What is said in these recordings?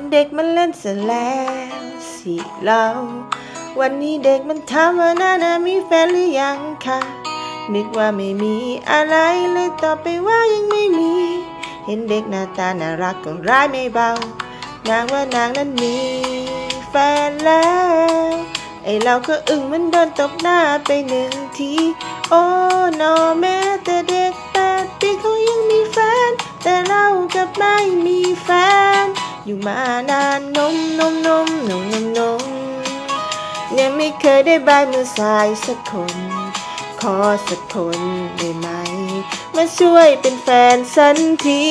นเด็กมันเล่นเสร็จแล้วสิเรา วันนี้เด็กมันถามว่านานามีแฟนหรือยังคะนึกว่าไม่มีอะไรเลยตอบไปว่ายังไม่มี เห็นเด็กหน้าตาน่ารักก็ร้ายไม่เบานางว่านางนั้นมีแฟนแล้วไอเราก็อึ้งมันโดนตบหน้าไปหนึ่งที โอ้นอแม้แต่เด็กแปดปีเขายังมีแฟน แต่เรากับไม่มีแฟน อยู่มานานนมนมนมนมนมนมยังไม่เคยได้บายมือสายสักคน ขอสักคนได้ไหม มาช่วยเป็นแฟนสันที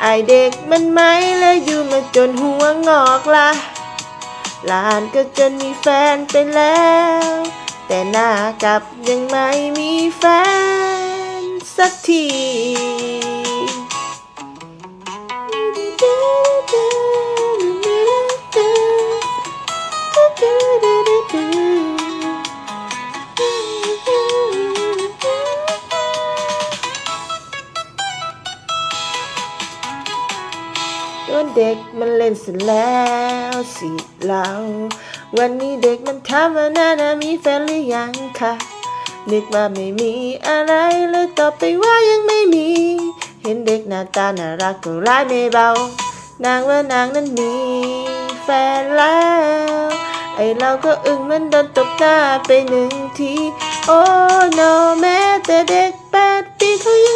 ไอเด็กมันไหมแล้วอยู่มาจนหัวงอกละหลานก็จนมีแฟนไปแล้ว แต่หน้ากับยังไม่มีแฟนสักที โดนเด็กมันเล่นเสร็จแล้วสิเราวันนี้เด็กมันถามว่านานามีแฟนหรือยังคะนึกว่าไม่มีอะไรเลยตอบไปว่ายังไม่มี เห็นเด็กหน้าตาน่ารักก็ร้ายไม่เบานางว่านางนั้นมีแฟนแล้วไอเราก็อึ้งมันโดนตบหน้าไปหนึ่งที โอ้นอแม้แต่เด็กแปดปีเขายัง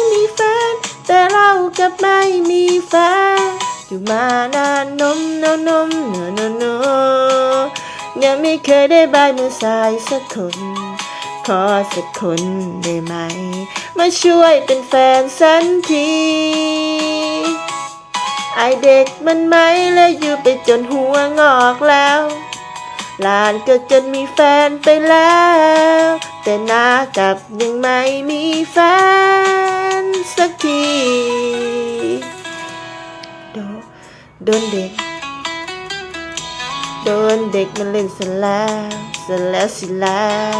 อยู่มานานนมนมนมนนนยังไม่เคยได้บายมือสายสักคนขอสักคนได้ไหม มาช่วยเป็นแฟนสันทีไอเด็กมันไหมแล้วอยู่ไปจนหัวงอกแล้วหลานก็จนมีแฟนไปแล้ว แต่นากับยังไม่มีแฟนสักที โดนเด็กโดนเด็กมันเล่นซะแล้วซะแล้วสิแล้ว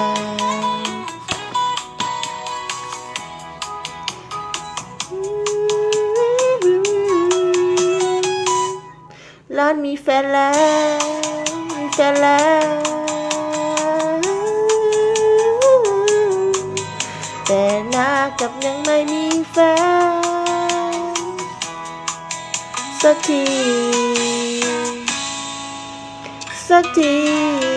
ร้านมีแฟนแล้วมีแฟนแล้วแต่นากับยังไม่มีแฟน สักที สักที